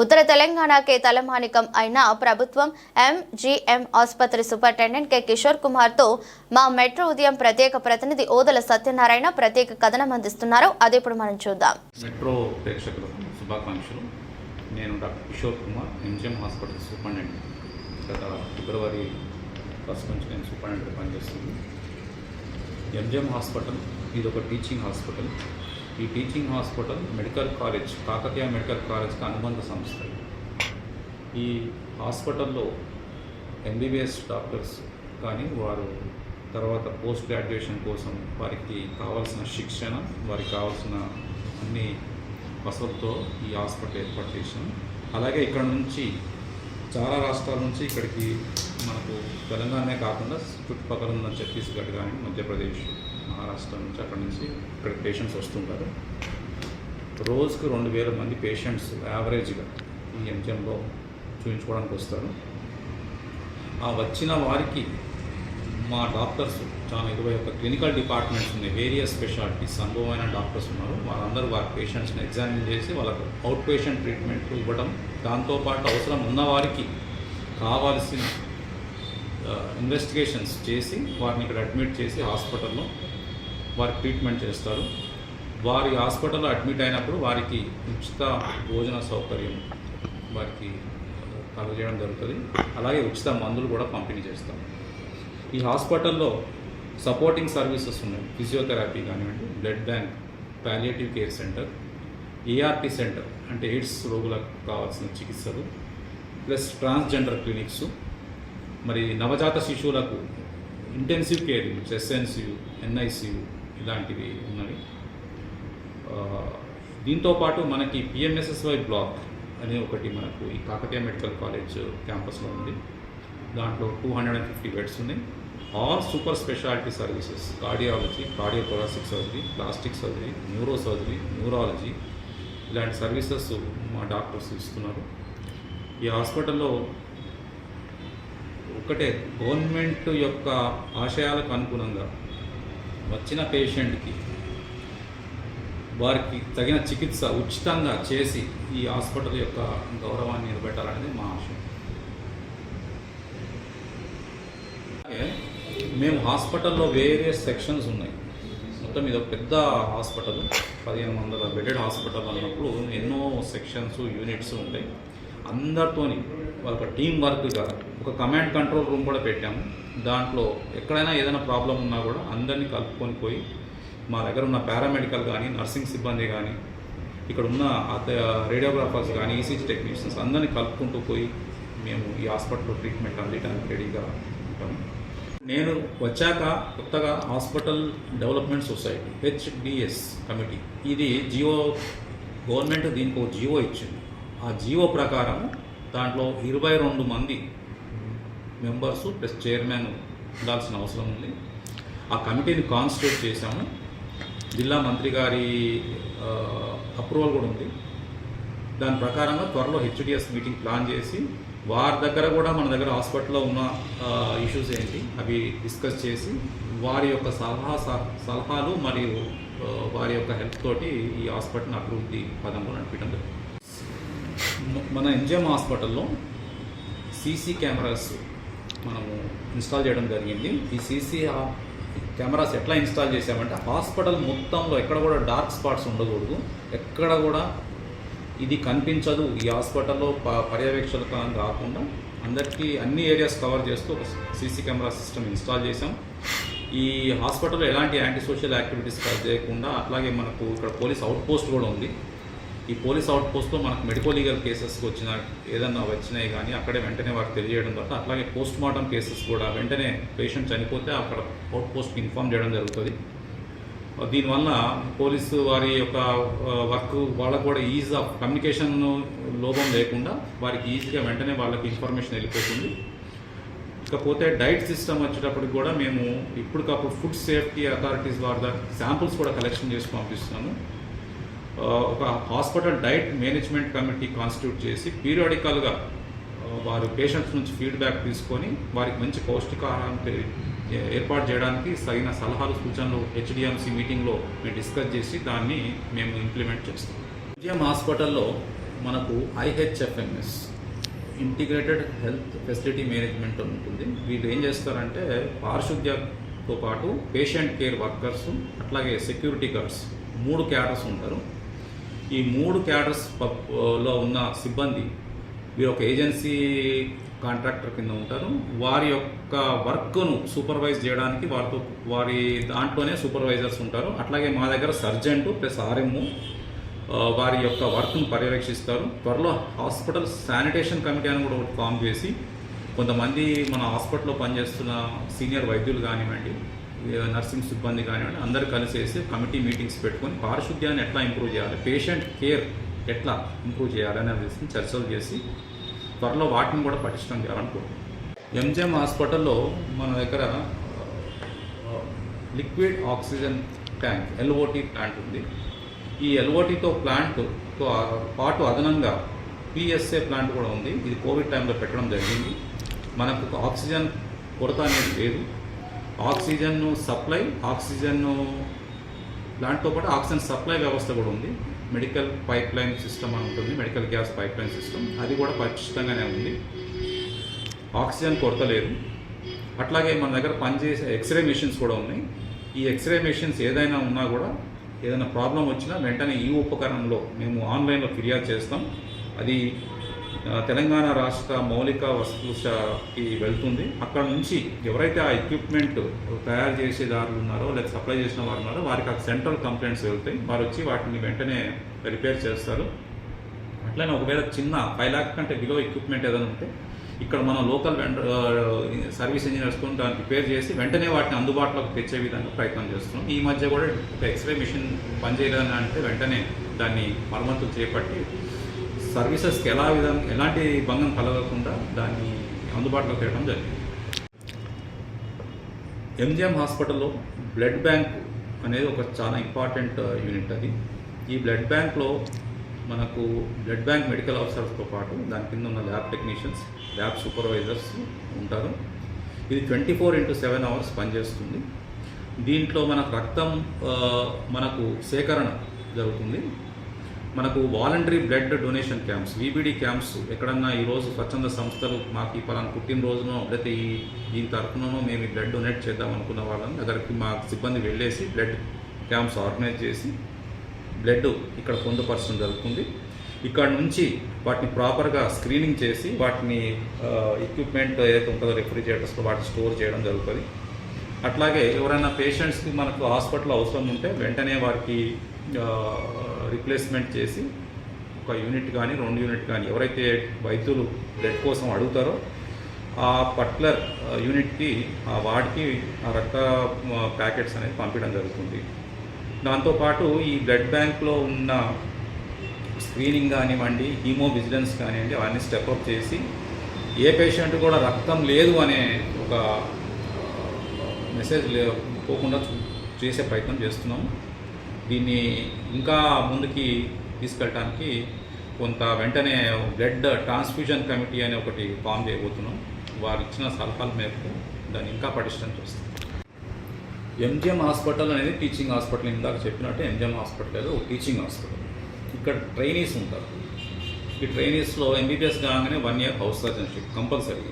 ఉత్తర తెలంగాణకే తలమానికం అయిన ప్రభుత్వం ఎంజీఎం ఆసుపత్రి సూపరింటెండెంట్ కె కిషోర్ కుమార్తో మా మెట్రో ఉదయం ప్రత్యేక ప్రతినిధి ఓదల సత్యనారాయణ ప్రత్యేక కథనం అందిస్తున్నారు అది ఇప్పుడు మనం చూద్దాం. మెట్రో ప్రేక్షకులకు శుభాకాంక్షలు. నేను doctor Kishore Kumar MGM hospital superintendent. గత ఫిబ్రవరి ఫస్ట్ నుంచి నేను సూపరింటెండెంట్ పనిచేస్తుంది ఎంజిఎం హాస్పిటల్ ఇది ఒక టీచింగ్ హాస్పిటల్. ఈ teaching hospital medical college Kakatiya medical కాలేజ్కి అనుబంధ సంస్థ ఈ హాస్పిటల్లో ఎంబీబీఎస్ డాక్టర్స్ కానీ వారు తర్వాత పోస్ట్ గ్రాడ్యుయేషన్ కోసం వారికి కావాల్సిన శిక్షణ వారికి కావాల్సిన అన్ని వసతులతో ఈ హాస్పిటల్ ఏర్పాటు చేసాం అలాగే ఇక్కడ నుంచి చాలా రాష్ట్రాల నుంచి ఇక్కడికి మనకు తెలంగాణనే కాకుండా చుట్టుపక్కల ఉన్న ఛత్తీస్గఢ్ కానీ మధ్యప్రదేశ్ మహారాష్ట్ర నుంచి అక్కడ నుంచి ఇక్కడ పేషెంట్స్ వస్తుంటారు. రోజుకు రెండు వేల మంది పేషెంట్స్ యావరేజ్గా ఈ ఎంజిఎంలో చూపించుకోవడానికి వస్తారు. ఆ వచ్చిన వారికి మా డాక్టర్స్ చాలా ఇరవై ఒక క్లినికల్ డిపార్ట్మెంట్స్ ఉన్నాయి. వేరియస్ స్పెషాలిటీస్ అనుభవమైన డాక్టర్స్ ఉన్నారు. వారందరూ వారి పేషెంట్స్ని ఎగ్జామిన్ చేసి వాళ్ళకు అవుట్ పేషెంట్ ట్రీట్మెంట్ ఇవ్వడం దాంతోపాటు అవసరం ఉన్న వారికి కావాల్సిన ఇన్వెస్టిగేషన్స్ చేసి వారిని ఇక్కడ అడ్మిట్ చేసి హాస్పిటల్లో వారికి ట్రీట్మెంట్ చేస్తారు. వారి హాస్పిటల్లో అడ్మిట్ అయినప్పుడు వారికి ఉచిత భోజన సౌకర్యం వారికి కలగజేయడం జరుగుతుంది. అలాగే ఉచిత మందులు కూడా పంపిణీ చేస్తాం ఈ హాస్పిటల్లో సపోర్టింగ్ సర్వీసెస్ ఉన్నాయి. ఫిజియోథెరపీ కానివ్వండి blood bank palliative care centre ARP centre అంటే ఎయిడ్స్ రోగులకు కావాల్సిన చికిత్సలు ప్లస్ ట్రాన్స్జెండర్ క్లినిక్స్ మరి నవజాత శిశువులకు intensive care units SNCU NICU ఇలాంటివి ఉన్నవి. దీంతోపాటు దీంతో పాటు మనకి పిఎంఎస్ఎస్వై బ్లాక్ అనే ఒకటి మనకు ఈ కాకతీయ మెడికల్ కాలేజ్ క్యాంపస్లో ఉంది. దాంట్లో two hundred and fifty beds ఉన్నాయి. All super speciality services cardiology cardiothoracic surgery plastic surgery neuro surgery neurology ఇలాంటి సర్వీసెస్ మా డాక్టర్స్ ఇస్తున్నారు. ఈ హాస్పిటల్లో ఒకటే గవర్నమెంట్ యొక్క ఆశయాలకు అనుగుణంగా వచ్చిన పేషెంట్కి వారికి తగిన చికిత్స ఉచితంగా చేసి ఈ హాస్పిటల్ యొక్క గౌరవాన్ని నిలబెట్టాలనేది మా ఆశ. మేము హాస్పిటల్లో వేరే సెక్షన్స్ ఉన్నాయి. మొత్తం ఇది ఒక పెద్ద హాస్పిటల్. పదిహేను వందల బెడెడ్ హాస్పిటల్ అన్నప్పుడు ఎన్నో సెక్షన్స్ యూనిట్స్ ఉంటాయి. అందరితోని వాళ్ళ టీం వర్క్గా ఒక కమాండ్ కంట్రోల్ రూమ్ కూడా పెట్టాము. దాంట్లో ఎక్కడైనా ఏదైనా ప్రాబ్లం ఉన్నా కూడా అందరినీ కలుపుకొని పోయి మా దగ్గర ఉన్న పారామెడికల్ కానీ నర్సింగ్ సిబ్బంది కానీ ఇక్కడ ఉన్న రేడియోగ్రాఫర్స్ కానీ ఈసీజీ టెక్నీషియన్స్ అందరినీ కలుపుకుంటూ పోయి మేము ఈ హాస్పిటల్లో ట్రీట్మెంట్ అందించడానికి రెడీగా ఉంటాము. నేను వచ్చాక కొత్తగా hospital development society HDS committee ఇది జియో గవర్నమెంట్ దీనికి ఒక జియో ఇచ్చింది. ఆ జియో ప్రకారం దాంట్లో ఇరవై రెండు మంది మెంబర్స్ ప్లస్ చైర్మన్ ఉండాల్సిన అవసరం ఉంది. ఆ కమిటీని కాన్స్టిట్యూట్ చేశాము. జిల్లా మంత్రి గారి అప్రూవల్ కూడా ఉంది. దాని ప్రకారంగా త్వరలో హెచ్డిఎస్ మీటింగ్ ప్లాన్ చేసి వారి దగ్గర కూడా మన దగ్గర హాస్పిటల్లో ఉన్న ఇష్యూస్ ఏంటి అవి డిస్కస్ చేసి వారి యొక్క సలహా స- సలహాలు మరియు వారి యొక్క హెల్ప్ తోటి ఈ హాస్పిటల్ని అభివృద్ధి పదంలో నడిపించడం మన ఎంజిఎం హాస్పిటల్లో సీసీ కెమెరాస్ మనము ఇన్స్టాల్ చేయడం జరిగింది. ఈ సీసీ కెమెరాస్ ఎట్లా ఇన్స్టాల్ చేసామంటే హాస్పిటల్ మొత్తంలో ఎక్కడ కూడా డార్క్ స్పాట్స్ ఉండకూడదు. ఎక్కడ కూడా ఇది కనిపించదు. ఈ హాస్పిటల్లో ప పర్యవేక్షణ కాకుండా అందరికీ అన్ని ఏరియాస్ కవర్ చేస్తూ ఒక సీసీ కెమెరా సిస్టమ్ ఇన్స్టాల్ చేసాం ఈ హాస్పిటల్లో ఎలాంటి యాంటీ సోషల్ యాక్టివిటీస్ చేయకుండా అట్లాగే మనకు ఇక్కడ పోలీస్ అవుట్ పోస్ట్ కూడా ఉంది. ఈ పోలీస్ అవుట్ పోస్ట్లో మనకు మెడికో లీగల్ కేసెస్కి వచ్చిన ఏదన్నా వచ్చినాయి కానీ అక్కడే వెంటనే వారికి తెలియజేయడం ద్వారా అట్లాగే పోస్ట్ మార్టం కేసెస్ కూడా వెంటనే పేషెంట్ చనిపోతే అక్కడ అవుట్ పోస్ట్కి ఇన్ఫామ్ చేయడం జరుగుతుంది. దీనివల్ల పోలీసు వారి యొక్క వర్క్ వాళ్ళకు కూడా ఈజ్ ఆఫ్ కమ్యూనికేషన్ లోపం లేకుండా వారికి ఈజీగా వెంటనే వాళ్ళకి ఇన్ఫర్మేషన్ వెళ్ళిపోతుంది. ఇకపోతే డైట్ సిస్టమ్ వచ్చేటప్పటికి కూడా మేము ఇప్పటికప్పుడు ఫుడ్ సేఫ్టీ అథారిటీస్ వారి శాంపుల్స్ కూడా కలెక్షన్ చేసి పంపిస్తున్నాము. ఒక hospital diet management committee constitute చేసి పీరియాడికల్గా వారి పేషెంట్స్ నుంచి ఫీడ్బ్యాక్ తీసుకొని వారికి మంచి పౌష్టికాహారం ఏర్పాటు చేయడానికి తగిన సలహాలు సూచనలు హెచ్డిఎంసి మీటింగ్లో మేము డిస్కస్ చేసి దాన్ని మేము ఇంప్లిమెంట్ చేస్తాం. విజయం హాస్పిటల్లో మనకు IHFMS integrated health facility management ఉంటుంది. వీళ్ళు ఏం చేస్తారంటే పారిశుద్ధ్యతో పాటు పేషెంట్ కేర్ వర్కర్స్ అట్లాగే సెక్యూరిటీ గార్డ్స్ మూడు క్యాటర్స్ ఉంటారు. ఈ మూడు క్యాడర్స్లో ఉన్న సిబ్బంది వీరు ఒక ఏజెన్సీ కాంట్రాక్టర్ కింద ఉంటారు. వారి యొక్క వర్క్ను సూపర్వైజ్ చేయడానికి వారితో వారి దాంట్లోనే సూపర్వైజర్స్ ఉంటారు. అట్లాగే మా దగ్గర సర్జెంటు ప్లస్ ఆర్ఎంఓ వారి యొక్క వర్క్ను పర్యవేక్షిస్తారు. త్వరలో హాస్పిటల్ శానిటేషన్ కమిటీ అని కూడా ఒకటి ఫామ్ చేసి కొంతమంది మన హాస్పిటల్లో పనిచేస్తున్న సీనియర్ వైద్యులు కానివ్వండి నర్సింగ్ సిబ్బంది కానివ్వండి అందరు కలిసేసి కమిటీ మీటింగ్స్ పెట్టుకొని పారిశుద్ధ్యాన్ని ఎట్లా ఇంప్రూవ్ చేయాలి పేషెంట్ కేర్ ఎట్లా ఇంప్రూవ్ చేయాలి అనే విషయం చర్చలు చేసి త్వరలో వాటిని కూడా పటిష్టం చేయాలనుకుంటున్నాం. ఎంజిఎం హాస్పిటల్లో మన దగ్గర liquid oxygen tank LOT plant ఉంది. ఈ ఎల్ఓటితో ప్లాంట్తో పాటు అదనంగా పిఎస్ఏ ప్లాంట్ కూడా ఉంది. ఇది కోవిడ్ టైంలో పెట్టడం జరిగింది. మనకు ఆక్సిజన్ కొరత అనేది లేదు. ఆక్సిజన్ సప్లై ఆక్సిజన్ ప్లాంట్తో పాటు ఆక్సిజన్ సప్లై వ్యవస్థ కూడా ఉంది. మెడికల్ పైప్ లైన్ సిస్టమ్ అని ఉంటుంది medical gas pipe line system. అది కూడా పటిష్టంగానే ఉంది. ఆక్సిజన్ కొరత లేదు. అట్లాగే మన దగ్గర పనిచేసే ఎక్స్రే మిషన్స్ కూడా ఉన్నాయి. ఈ ఎక్స్రే మెషిన్స్ ఏదైనా ఉన్నా కూడా ఏదైనా ప్రాబ్లం వచ్చినా వెంటనే ఈ ఉపకరణంలో మేము ఆన్లైన్లో ఫిర్యాదు చేస్తాం. అది తెలంగాణ రాష్ట్ర మౌలిక వస్తువుల వెళ్తుంది. అక్కడ నుంచి ఎవరైతే ఆ ఎక్విప్మెంట్ తయారు చేసేదారులు ఉన్నారో లేదా సప్లై చేసిన వారు ఉన్నారో వారికి ఆ సెంట్రల్ కంప్లైంట్స్ వెళ్తాయి. వారు వచ్చి వాటిని వెంటనే రిపేర్ చేస్తారు. అట్లనే ఒకవేళ చిన్న ఫైవ్ ల్యాక్ కంటే బిలో ఎక్విప్మెంట్ ఏదైనా ఉంటే ఇక్కడ మనం లోకల్ వెండర్ సర్వీస్ ఇంజనీర్స్తో దాన్ని రిపేర్ చేసి వెంటనే వాటిని అందుబాటులోకి తెచ్చే విధంగా ప్రయత్నం చేస్తున్నాం. ఈ మధ్య కూడా ఒక ఎక్స్రే మిషన్ పనిచేయలేదని అంటే వెంటనే దాన్ని మరమ్మతులు చేపట్టి సర్వీసెస్కి ఎలా విధంగా ఎలాంటి భంగం కలగకుండా దాన్ని అందుబాటులోకి తేవడం జరిగింది. ఎంజిఎం హాస్పిటల్లో బ్లడ్ బ్యాంక్ అనేది ఒక చాలా ఇంపార్టెంట్ యూనిట్ అది. ఈ బ్లడ్ బ్యాంక్లో మనకు బ్లడ్ బ్యాంక్ మెడికల్ ఆఫీసర్స్తో పాటు దాని కింద ఉన్న ల్యాబ్ టెక్నీషియన్స్ ల్యాబ్ సూపర్వైజర్స్ ఉంటారు. ఇది twenty four into seven hours పనిచేస్తుంది. దీంట్లో మనకు రక్తం మనకు సేకరణ జరుగుతుంది. మనకు voluntary blood donation camps VBD camps ఎక్కడన్నా ఈరోజు స్వచ్ఛంద సంస్థలు మాకు ఈ పలానా పుట్టినరోజునో లేకపోతే ఈ దీని తరఫునో మేము ఈ బ్లడ్ డొనేట్ చేద్దాం అనుకున్న వాళ్ళని దగ్గరికి మా సిబ్బంది వెళ్ళేసి బ్లడ్ క్యాంప్స్ ఆర్గనైజ్ చేసి బ్లడ్ ఇక్కడ పొందుపరచడం జరుగుతుంది. ఇక్కడ నుంచి వాటిని ప్రాపర్గా స్క్రీనింగ్ చేసి వాటిని ఎక్విప్మెంట్ ఏదైతే ఉంటుందో రెఫ్రిజిరేటర్స్లో వాటిని స్టోర్ చేయడం జరుగుతుంది. అట్లాగే ఎవరైనా పేషెంట్స్కి మనకు హాస్పిటల్ అవసరం ఉంటే వెంటనే వారికి రిప్లేస్మెంట్ చేసి ఒక యూనిట్ కానీ రెండు యూనిట్ కానీ ఎవరైతే వైద్యులు బ్లడ్ కోసం అడుగుతారో ఆ పర్టికులర్ యూనిట్కి ఆ వార్డ్కి ఆ రక్త ప్యాకెట్స్ అనేది పంపించడం జరుగుతుంది. దాంతోపాటు ఈ బ్లడ్ బ్యాంక్లో ఉన్న స్క్రీనింగ్ కానివ్వండి హీమో విజిలెన్స్ కానివ్వండి అవన్నీ స్టెప్అప్ చేసి ఏ పేషెంట్ కూడా రక్తం లేదు అనే ఒక మెసేజ్ లే పోకుండా చూ- చేసే ప్రయత్నం చేస్తున్నాం దీన్ని ఇంకా ముందుకి తీసుకెళ్ళటానికి కొంత వెంటనే బ్లడ్ ట్రాన్స్ఫ్యూజన్ కమిటీ అని ఒకటి ఫామ్ చేయబోతున్నాం. వారు ఇచ్చిన సలహాల మేరకు దాన్ని ఇంకా పటిష్టం చేస్తాం. ఎంజిఎం హాస్పిటల్ అనేది టీచింగ్ హాస్పిటల్. ఇందాక చెప్పినట్టు ఎంజిఎం హాస్పిటల్ అనేది ఒక టీచింగ్ హాస్పిటల్. ఇక్కడ ట్రైనీస్ ఉంటారు. ఈ ట్రైనీస్లో ఎంబీబీఎస్ కాగానే one year house surgeonship compulsory.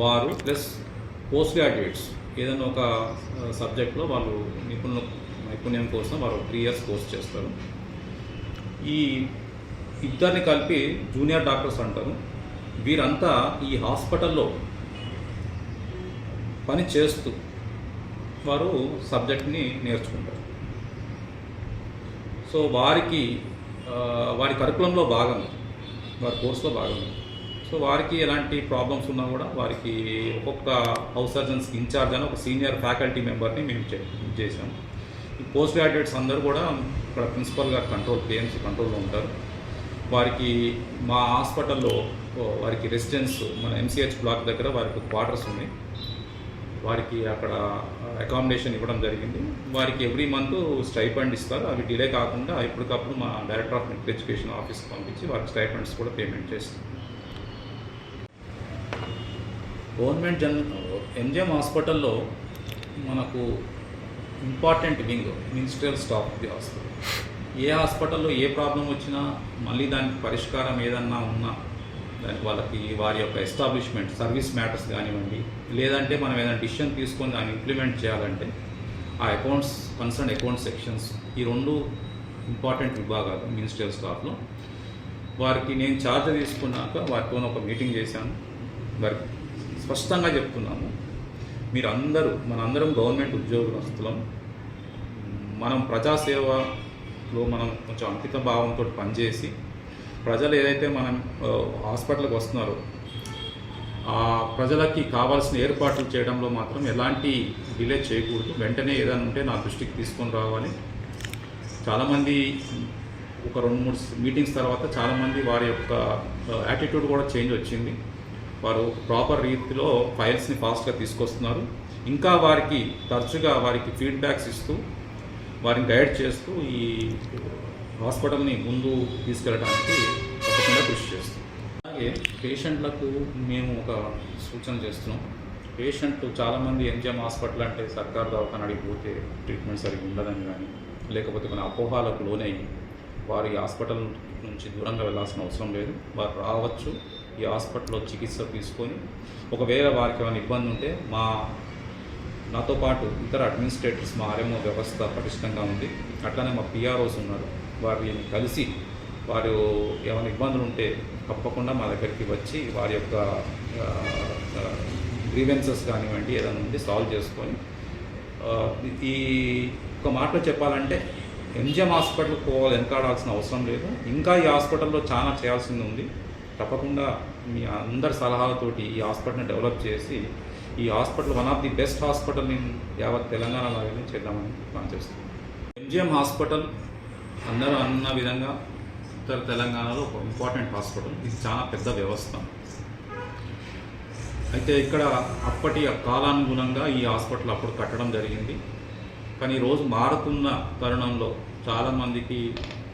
వారు ప్లస్ పోస్ట్ గ్రాడ్యుయేట్స్. ఏదైనా ఒక సబ్జెక్ట్లో వాళ్ళు నిపుణులు నైపుణ్యం కోసం వారు త్రీ ఇయర్స్ కోర్స్ చేస్తారు. ఈ ఇద్దరిని కలిపి జూనియర్ డాక్టర్స్ అంటారు. వీరంతా ఈ హాస్పిటల్లో పని చేస్తూ వారు సబ్జెక్ట్ని నేర్చుకుంటారు. సో వారికి వారి కరికులంలో భాగం వారి కోర్సులో భాగం. సో వారికి ఎలాంటి ప్రాబ్లమ్స్ ఉన్నా కూడా వారికి ఒక్కొక్క హౌస్ సర్జన్స్ ఇన్ఛార్జ్ అని ఒక సీనియర్ ఫ్యాకల్టీ మెంబర్ని మేము చే- ఈ పోస్ట్ గ్రాడ్యుయేట్స్ అందరూ కూడా ఇక్కడ ప్రిన్సిపల్ గారు కంట్రోల్ పిఎంసీ కంట్రోల్లో ఉంటారు. వారికి మా హాస్పిటల్లో వారికి రెసిడెన్స్ మన ఎంసీహెచ్ బ్లాక్ దగ్గర వారికి క్వార్టర్స్ ఉన్నాయి. వారికి అక్కడ అకామిడేషన్ ఇవ్వడం జరిగింది. వారికి ఎవ్రీ మంత్ స్టైఫండ్ ఇస్తారు. అవి డిలే కాకుండా ఎప్పటికప్పుడు మా డైరెక్టర్ ఆఫ్ మెడికల్ ఎడ్యుకేషన్ ఆఫీస్కి పంపించి వారికి స్టైఫండ్స్ కూడా పేమెంట్ చేస్తాం గవర్నమెంట్ జన్ ఎంజిఎం హాస్పిటల్లో మనకు important wing ministerial staff the hospital. ఏ హాస్పిటల్లో ఏ ప్రాబ్లం వచ్చినా మళ్ళీ దానికి పరిష్కారం ఏదన్నా ఉన్నా దానికి వాళ్ళకి వారి యొక్క ఎస్టాబ్లిష్మెంట్ సర్వీస్ మ్యాటర్స్ కానివ్వండి లేదంటే మనం ఏదైనా డిసిషన్ తీసుకొని దాన్ని ఇంప్లిమెంట్ చేయాలంటే ఆ అకౌంట్స్ కన్సర్న్ అకౌంట్ సెక్షన్స్ ఈ రెండు ఇంపార్టెంట్ విభాగాలు మినిస్ట్రియల్ స్టాఫ్లో. వారికి నేను ఛార్జ్ తీసుకున్నాక వారితో ఒక మీటింగ్ చేశాను. వారికి స్పష్టంగా చెప్తున్నాము. మీరు అందరూ మనందరం గవర్నమెంట్ ఉద్యోగస్తులం మనం ప్రజాసేవలో మనం కొంచెం అంకిత భావంతో పనిచేసి ప్రజలు ఏదైతే మనం హాస్పిటల్కి వస్తున్నారో ఆ ప్రజలకి కావాల్సిన ఏర్పాట్లు చేయడంలో మాత్రం ఎలాంటి డిలే చేయకూడదు. వెంటనే ఏదైనా ఉంటే నా దృష్టికి తీసుకొని రావాలి. చాలామంది ఒక రెండు మూడు మీటింగ్స్ తర్వాత చాలామంది వారి యొక్క యాటిట్యూడ్ కూడా చేంజ్ వచ్చింది. వారు ప్రాపర్ రీతిలో ఫైల్స్ని ఫాస్ట్గా తీసుకొస్తున్నారు. ఇంకా వారికి తరచుగా వారికి ఫీడ్బ్యాక్స్ ఇస్తూ వారిని గైడ్ చేస్తూ ఈ హాస్పిటల్ని ముందు తీసుకెళ్ళడానికి తప్పకుండా కృషి చేస్తాం. అలాగే పేషెంట్లకు మేము ఒక సూచన చేస్తున్నాం. పేషెంట్ చాలామంది ఎంజిఎం హాస్పిటల్ అంటే సర్కార్ దవాఖాన అడిగిపోతే ట్రీట్మెంట్ సరిగ్గా ఉండదని కానీ లేకపోతే కొన్ని అపోహాలకు లోనై వారు ఈ హాస్పిటల్ నుంచి దూరంగా వెళ్ళాల్సిన అవసరం లేదు. వారు రావచ్చు. ఈ హాస్పిటల్లో చికిత్స తీసుకొని ఒకవేళ వారికి ఏమైనా ఇబ్బంది ఉంటే మా నాతో పాటు ఇతర అడ్మినిస్ట్రేటర్స్ మా ఆర్ఎంఓ వ్యవస్థ పటిష్టంగా ఉంది. అట్లానే మా పిఆర్ఓస్ ఉన్నారు. వారిని కలిసి వారు ఏమైనా ఇబ్బందులు ఉంటే తప్పకుండా మా దగ్గరికి వచ్చి వారి యొక్క గ్రీవెన్సెస్ కానివ్వండి ఏదైనా ఉంటే సాల్వ్ చేసుకొని ఈ ఒక మాటలో చెప్పాలంటే ఎంజిఎం హాస్పిటల్కి పోవాలి వెనకాడాల్సిన అవసరం లేదు. ఇంకా ఈ హాస్పిటల్లో చాలా చేయాల్సింది ఉంది. తప్పకుండా మీ అందరి సలహాలతోటి ఈ హాస్పిటల్ని డెవలప్ చేసి ఈ hospital one of the best hospital in యావత్ తెలంగాణలో అయినా చేద్దామని ప్లాన్ చేస్తున్నాం. ఎంజిఎం హాస్పిటల్ అందరూ అన్న విధంగా ఉత్తర తెలంగాణలో ఒక ఇంపార్టెంట్ హాస్పిటల్. ఇది చాలా పెద్ద వ్యవస్థ. అయితే ఇక్కడ అప్పటి కాలానుగుణంగా ఈ హాస్పిటల్ అప్పుడు కట్టడం జరిగింది. కానీ ఈరోజు మారుతున్న తరుణంలో చాలామందికి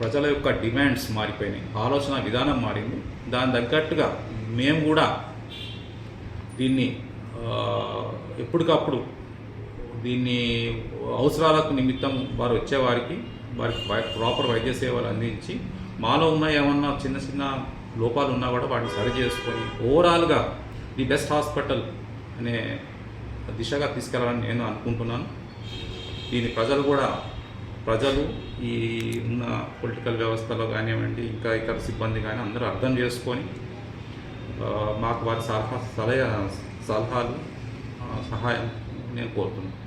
ప్రజల యొక్క డిమాండ్స్ మారిపోయినాయి ఆలోచన విధానం మారింది. దాని తగ్గట్టుగా మేము కూడా దీన్ని ఎప్పటికప్పుడు దీన్ని అవసరాలకు నిమిత్తం వారు వచ్చేవారికి వారికి వై- ప్రాపర్ వైద్య సేవలు అందించి మాలో ఉన్న ఏమన్నా చిన్న చిన్న లోపాలు ఉన్నా కూడా వాటిని సరి చేసుకొని ఓవరాల్గా ది బెస్ట్ హాస్పిటల్ అనే దిశగా తీసుకెళ్ళాలని నేను అనుకుంటున్నాను. దీన్ని ప్రజలు కూడా ప్రజలు ఈ ఉన్న పొలిటికల్ వ్యవస్థలో కానివ్వండి ఇంకా ఇతర సిబ్బంది కానీ అందరూ అర్థం చేసుకొని మాకు వారి సలహా సలహా సలహాలు సహాయం నేను కోరుతున్నాను.